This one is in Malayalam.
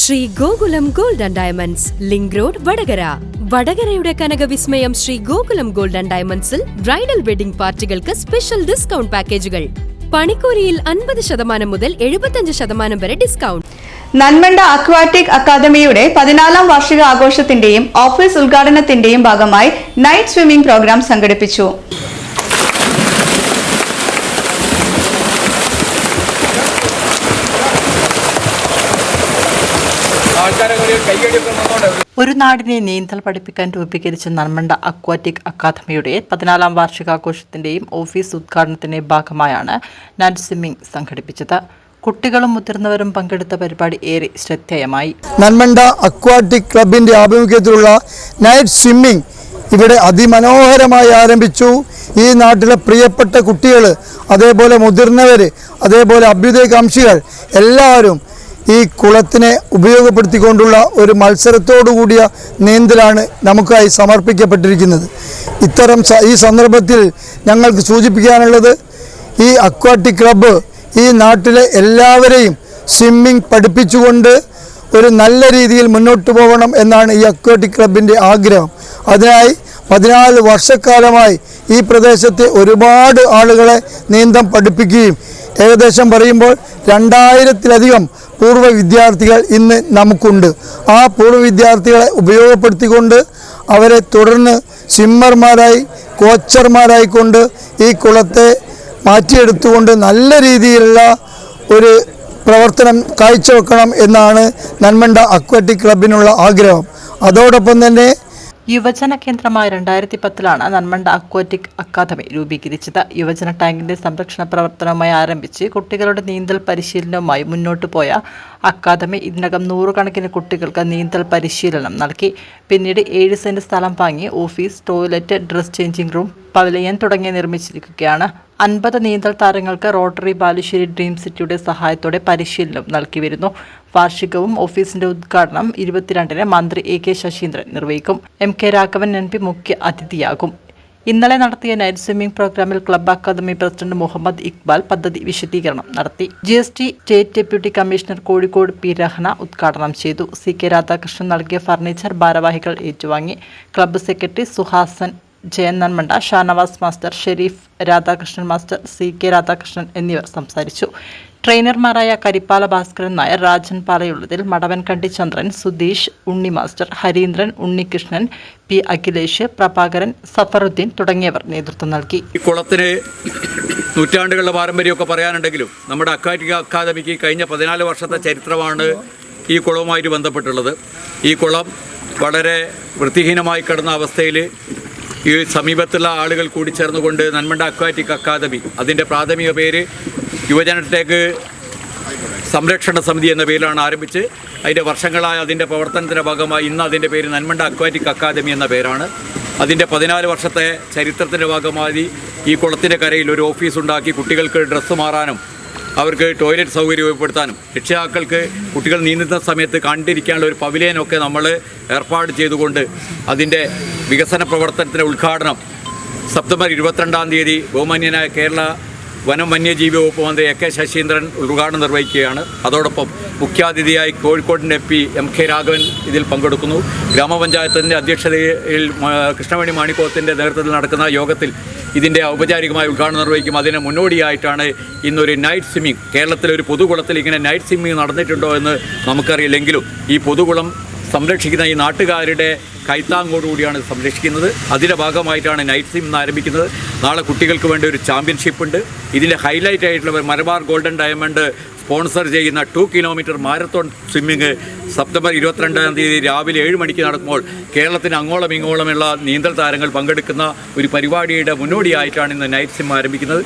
Sree Gokulam Gold and Diamonds Link Road Vadakara. വടകരയുടെ കനകവിസ്മയം ശ്രീ ഗോകുലം ഗോൾഡ് ആൻഡ് ഡയമണ്ട്സിൽ ബ്രൈഡൽ വെഡിംഗ് പാർട്ടികൾക്ക് സ്പെഷ്യൽ ഡിസ്കൗണ്ട് പാക്കേജുകൾ പണിക്കൂലിയിൽ അൻപത് ശതമാനം മുതൽ എഴുപത്തഞ്ച് ശതമാനം വരെ ഡിസ്കൗണ്ട് നന്മണ്ട അക്വാറ്റിക് അക്കാദമിയുടെ പതിനാലാം വാർഷിക ആഘോഷത്തിന്റെയും ഓഫീസ് ഉദ്ഘാടനത്തിന്റെയും ഭാഗമായി നൈറ്റ് സ്വിമ്മിംഗ് പ്രോഗ്രാം സംഘടിപ്പിച്ചു. ഒരു നാടിനെ നീന്തൽ പഠിപ്പിക്കാൻ രൂപീകരിച്ച നന്മണ്ട അക്വാറ്റിക് അക്കാദമിയുടെ പതിനാലാം വാർഷികാഘോഷത്തിന്റെയും ഓഫീസ് ഉദ്ഘാടനത്തിന്റെ ഭാഗമായാണ് നൈറ്റ് സ്വിമ്മിംഗ് സംഘടിപ്പിച്ചത്. കുട്ടികളും മുതിർന്നവരും പങ്കെടുത്ത പരിപാടി ഏറെ ശ്രദ്ധേയമായി. നന്മണ്ട അക്വാട്ടിക് ക്ലബിന്റെ ആഭിമുഖ്യത്തിലുള്ള നൈറ്റ് സ്വിമ്മിംഗ് ഇവിടെ അതിമനോഹരമായി ആരംഭിച്ചു. ഈ നാട്ടിലെ പ്രിയപ്പെട്ട കുട്ടികൾ അതേപോലെ മുതിർന്നവർ അതേപോലെ അഭ്യുദയകാംക്ഷികൾ എല്ലാവരും ഈ കുളത്തിനെ ഉപയോഗപ്പെടുത്തിക്കൊണ്ടുള്ള ഒരു മത്സരത്തോടു കൂടിയ നീന്തലാണ് നമുക്കായി സമർപ്പിക്കപ്പെട്ടിരിക്കുന്നത്. ഇത്തരം ഈ സന്ദർഭത്തിൽ ഞങ്ങൾക്ക് സൂചിപ്പിക്കാനുള്ളത് ഈ അക്വാട്ടിക് ക്ലബ്ബ് ഈ നാട്ടിലെ എല്ലാവരെയും സ്വിമ്മിംഗ് പഠിപ്പിച്ചുകൊണ്ട് ഒരു നല്ല രീതിയിൽ മുന്നോട്ട് പോകണം എന്നാണ് ഈ അക്വാട്ടിക് ക്ലബിന്റെ ആഗ്രഹം. അതിനായി പതിനാല് വർഷക്കാലമായി ഈ പ്രദേശത്തെ ഒരുപാട് ആളുകളെ നീന്തം പഠിപ്പിക്കുകയും ഏകദേശം പറയുമ്പോൾ രണ്ടായിരത്തിലധികം പൂർവ വിദ്യാർത്ഥികൾ ഇന്ന് നമുക്കുണ്ട്. ആ പൂർവ വിദ്യാർത്ഥികളെ ഉപയോഗപ്പെടുത്തിക്കൊണ്ട് അവരെ തുടർന്ന് സ്വിമ്മർമാരായി കോച്ചർമാരായിക്കൊണ്ട് ഈ കുളത്തെ മാറ്റിയെടുത്തുകൊണ്ട് നല്ല രീതിയിലുള്ള ഒരു പ്രവർത്തനം കാഴ്ചവെക്കണം എന്നാണ് നന്മണ്ട അക്വാറ്റിക് ക്ലബിനുള്ള ആഗ്രഹം. അതോടൊപ്പം തന്നെ യുവജന കേന്ദ്രമായ രണ്ടായിരത്തി പത്തിലാണ് നന്മണ്ട അക്വാറ്റിക് അക്കാദമി രൂപീകരിച്ചത്. യുവജന ടാങ്കിന്റെ സംരക്ഷണ പ്രവർത്തനവുമായി ആരംഭിച്ച് കുട്ടികളുടെ നീന്തൽ പരിശീലനവുമായി മുന്നോട്ടു പോയ അക്കാദമി ഇതിനകം നൂറുകണക്കിന് കുട്ടികൾക്ക് നീന്തൽ പരിശീലനം നൽകി. പിന്നീട് ഏഴ് സെന്റ് സ്ഥലം വാങ്ങി office toilet dress changing room pavilion തുടങ്ങിയ നിർമ്മിച്ചിരിക്കുകയാണ്. അൻപത് നീന്തൽ താരങ്ങൾക്ക് റോട്ടറി ബാലുശ്ശേരി ഡ്രീം സിറ്റിയുടെ സഹായത്തോടെ പരിശീലനം നൽകി വരുന്നു. വാർഷികവും ഓഫീസിന്റെ ഉദ്ഘാടനം ഇരുപത്തിരണ്ടിന് മന്ത്രി എ കെ ശശീന്ദ്രൻ നിർവഹിക്കും. M K Raghavan M P മുഖ്യ അതിഥിയാകും. ഇന്നലെ നടത്തിയ നൈറ്റ് സ്വിമ്മിംഗ് പ്രോഗ്രാമിൽ club academy president Muhammad Iqbal പദ്ധതി വിശദീകരണം നടത്തി. G S T state deputy commissioner Kozhikode P Rahna ഉദ്ഘാടനം ചെയ്തു. സി കെ രാധാകൃഷ്ണൻ നൽകിയ ഫർണിച്ചർ ഭാരവാഹികൾ ഏറ്റുവാങ്ങി. Club secretary Suhasan Jayan Nanmanda Shanavas master Sherif Radhakrishnan master C K Radhakrishnan എന്നിവർ സംസാരിച്ചു. ട്രെയിനർമാരായ കരിപ്പാല ഭാസ്കരൻ നായർ രാജൻ പാലയുള്ളതിൽ മടവൻകണ്ടി ചന്ദ്രൻ സുധീഷ് ഉണ്ണി മാസ്റ്റർ ഹരീന്ദ്രൻ ഉണ്ണികൃഷ്ണൻ പി അഖിലേഷ് പ്രഭാകരൻ സഫറുദ്ദീൻ തുടങ്ങിയവർ നേതൃത്വം നൽകി. ഈ കുളത്തിന് നൂറ്റാണ്ടുകളുടെ പാരമ്പര്യമൊക്കെ പറയാനുണ്ടെങ്കിലും നമ്മുടെ അക്വാറ്റിക് അക്കാദമിക്ക് കഴിഞ്ഞ പതിനാല് വർഷത്തെ ചരിത്രമാണ് ഈ കുളവുമായിട്ട് ബന്ധപ്പെട്ടുള്ളത്. ഈ കുളം വളരെ വൃത്തിഹീനമായി കിടന്ന അവസ്ഥയിൽ ഈ സമീപത്തുള്ള ആളുകൾ കൂടി ചേർന്നുകൊണ്ട് നന്മണ്ട അക്വാറ്റിക് അക്കാദമി അതിന്റെ പ്രാഥമിക പേര് യുവജനത്തേക്ക് സംരക്ഷണ സമിതി എന്ന പേരിലാണ് ആരംഭിച്ച്. അതിന്റെ വർഷങ്ങളായ അതിന്റെ പ്രവർത്തനത്തിന്റെ ഭാഗമായി ഇന്ന് അതിന്റെ പേര് നന്മണ്ട അക്വാറ്റിക് അക്കാദമി എന്ന പേരാണ്. അതിന്റെ പതിനാല് വർഷത്തെ ചരിത്രത്തിന്റെ ഭാഗമായി ഈ കുളത്തിന്റെ കരയിൽ ഒരു ഓഫീസ് ഉണ്ടാക്കി കുട്ടികൾക്ക് ഡ്രസ്സ് മാറാനും അവർക്ക് ടോയ്ലറ്റ് സൗകര്യം ഉപയോഗപ്പെടുത്താനും രക്ഷിതാക്കൾക്ക് കുട്ടികൾ നീന്തുന്ന സമയത്ത് കണ്ടിരിക്കാനുള്ള ഒരു പവിലിയനൊക്കെ നമ്മൾ ഏർപ്പാട് ചെയ്തുകൊണ്ട് അതിന്റെ വികസന പ്രവർത്തനത്തിന്റെ ഉദ്ഘാടനം സെപ്റ്റംബർ ഇരുപത്തിരണ്ടാം തീയതി ബഹുമാന്യനായ കേരള വനം വന്യജീവി വകുപ്പ് മന്ത്രി എ കെ ശശീന്ദ്രൻ ഉദ്ഘാടനം നിർവഹിക്കുകയാണ്. അതോടൊപ്പം മുഖ്യാതിഥിയായി കോഴിക്കോടിന്റെ M P M K Raghavan ഇതിൽ പങ്കെടുക്കുന്നു. ഗ്രാമപഞ്ചായത്തിന്റെ അധ്യക്ഷതയിൽ കൃഷ്ണവേണി മാണിക്കോത്തിന്റെ നേതൃത്വത്തിൽ നടക്കുന്ന യോഗത്തിൽ ഇതിന്റെ ഔപചാരികമായി ഉദ്ഘാടനം നിർവഹിക്കും. അതിന് മുന്നോടിയായിട്ടാണ് ഇന്നൊരു നൈറ്റ് സ്വിമ്മിംഗ് കേരളത്തിലെ ഒരു പൊതുകുളത്തിൽ ഇങ്ങനെ നൈറ്റ് സ്വിമ്മിംഗ് നടന്നിട്ടുണ്ടോ എന്ന് നമുക്കറിയില്ലെങ്കിലും ഈ പൊതുകുളം സംരക്ഷിക്കുന്ന ഈ നാട്ടുകാരുടെ കൈത്താങ്ങോടുകൂടിയാണ് സംരക്ഷിക്കുന്നത്. അതിന്റെ ഭാഗമായിട്ടാണ് നൈറ്റ് സിം ആരംഭിക്കുന്നത്. നാളെ കുട്ടികൾക്ക് വേണ്ടി ഒരു ചാമ്പ്യൻഷിപ്പ് ഉണ്ട്. ഇതിന്റെ ഹൈലൈറ്റ് ആയിട്ടുള്ള മലബാർ ഗോൾഡൻ ഡയമണ്ട് സ്പോൺസർ ചെയ്യുന്ന two kilometre marathon swimming September ഇരുപത്തിരണ്ടാം തീയതി രാവിലെ ഏഴ് മണിക്ക് നടക്കുമ്പോൾ കേരളത്തിന് അങ്ങോളം ഇങ്ങോളമുള്ള നീന്തൽ താരങ്ങൾ പങ്കെടുക്കുന്ന ഒരു പരിപാടിയുടെ മുന്നോടിയായിട്ടാണ് ഇന്ന് നൈറ്റ് സിം ആരംഭിക്കുന്നത്.